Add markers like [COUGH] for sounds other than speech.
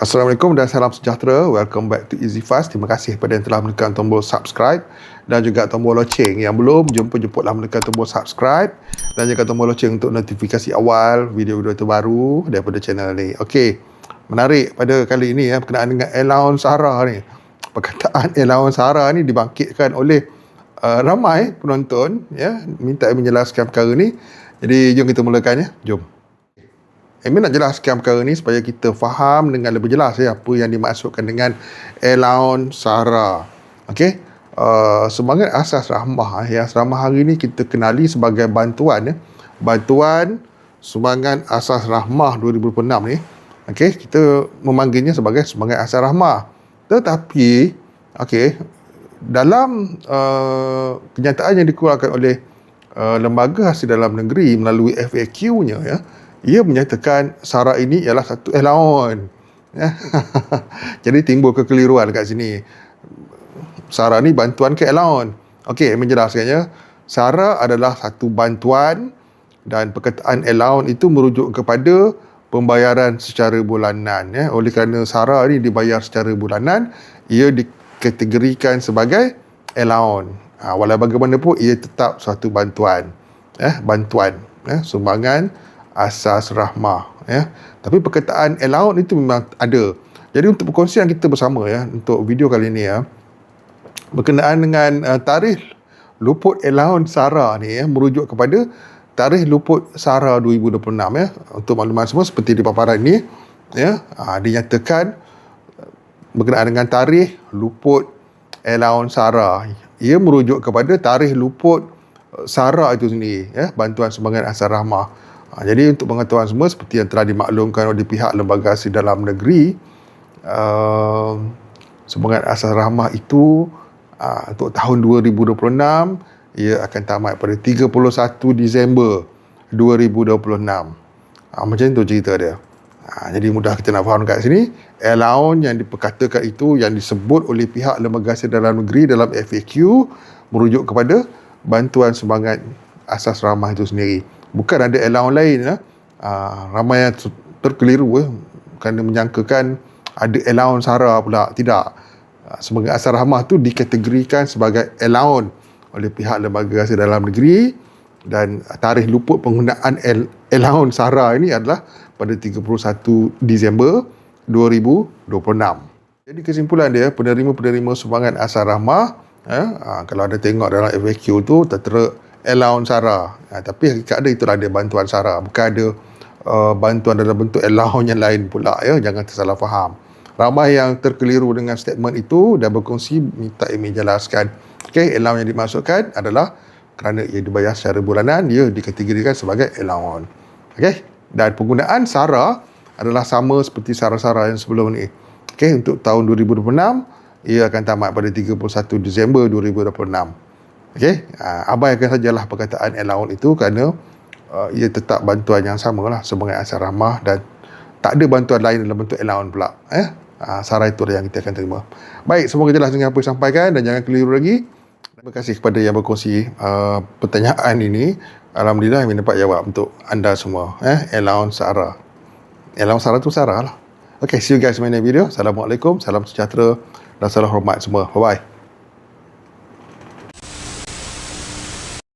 Assalamualaikum dan salam sejahtera. Welcome back to Easy Fast. Terima kasih kepada yang telah menekan tombol subscribe dan juga tombol loceng. Yang belum, jemput-jemputlah menekan tombol subscribe dan juga tombol loceng untuk notifikasi awal video-video terbaru daripada channel ni. Okey, menarik pada kali ini ya berkenaan dengan allowance Sarah ni. Perkataan [LAUGHS] allowance Sarah ni dibangkitkan oleh uh, ramai penonton ya minta menjelaskan perkara ni. Jadi jom kita mulakan ya. Jom. Amin nak jelaskan perkara ni supaya kita faham dengan lebih jelas ya apa yang dimaksudkan dengan allowance sara. Okey. Uh, semangat asas rahmah ya. Rahmah hari ni kita kenali sebagai bantuan ya. Bantuan sumbangan asas rahmah 2006 ni. Okey, kita memanggilnya sebagai semangat asas rahmah. Tetapi okey, dalam uh, kenyataan yang dikeluarkan oleh uh, lembaga hasil dalam negeri melalui FAQ-nya ya, ia menyatakan sara ini ialah satu allowance. Ya. [LAUGHS] Jadi timbul kekeliruan kat sini. Sara ni bantuan ke allowance. Okey, menjelaskannya. Sara adalah satu bantuan dan perkataan allowance itu merujuk kepada pembayaran secara bulanan. Ya. Oleh kerana Sara ni dibayar secara bulanan, ia dikategorikan sebagai allowance. Ha, walau bagaimanapun, ia tetap satu bantuan. Ya, bantuan. Ya, sumbangan asas rahmah ya. Tapi perkataan allowance itu memang ada. Jadi untuk perkongsian kita bersama ya untuk video kali ini ya. Berkenaan dengan uh, tarikh luput allowance SARA ni ya merujuk kepada tarikh luput SARA 2026 ya. Untuk makluman semua seperti di paparan ini ya uh, dinyatakan berkenaan dengan tarikh luput allowance SARA ia merujuk kepada tarikh luput SARA itu sendiri ya bantuan sumbangan asas rahmah Ha, jadi untuk pengetahuan semua seperti yang telah dimaklumkan oleh pihak lembaga hasil dalam negeri uh, semangat asas rahmah itu uh, untuk tahun 2026 ia akan tamat pada 31 Disember 2026. Ha, macam itu cerita dia. Ha, jadi mudah kita nak faham kat sini. Allowance yang diperkatakan itu yang disebut oleh pihak lembaga hasil dalam negeri dalam FAQ merujuk kepada bantuan semangat asas ramah itu sendiri bukan ada allowance lain ya. Uh, ramai yang terkeliru ya, kerana menyangkakan ada allowance sara pula. Tidak. Uh, sebagai asal rahmah tu dikategorikan sebagai allowance oleh pihak lembaga hasil dalam negeri. Dan tarikh luput penggunaan allowance sara ini adalah pada 31 Disember 2026 jadi kesimpulan dia penerima-penerima sumbangan asal rahmah ya, uh, kalau ada tengok dalam FAQ tu tertera allowance SARA. Ha, tapi hakikat dia itulah dia bantuan SARA. Bukan ada uh, bantuan dalam bentuk allowance yang lain pula. ya Jangan tersalah faham. Ramai yang terkeliru dengan statement itu dan berkongsi minta Amy jelaskan. Okay, allowance yang dimasukkan adalah kerana ia dibayar secara bulanan, ia dikategorikan sebagai allowance. Okay, dan penggunaan SARA adalah sama seperti SARA-SARA yang sebelum ini. Okay, untuk tahun 2026, ia akan tamat pada 31 Disember 2026. Okey, uh, abaikan sajalah perkataan allowance itu kerana uh, ia tetap bantuan yang sama lah sebagai asal dan tak ada bantuan lain dalam bentuk allowance pula. Eh? Uh, saran itu yang kita akan terima. Baik, semoga jelas dengan apa yang sampaikan dan jangan keliru lagi. Terima kasih kepada yang berkongsi uh, pertanyaan ini. Alhamdulillah kami dapat jawab untuk anda semua. Eh? Allowance Sarah. Allowance Sarah tu Sarah lah. Okay, see you guys in my next video. Assalamualaikum, salam sejahtera dan salam hormat semua. Bye-bye.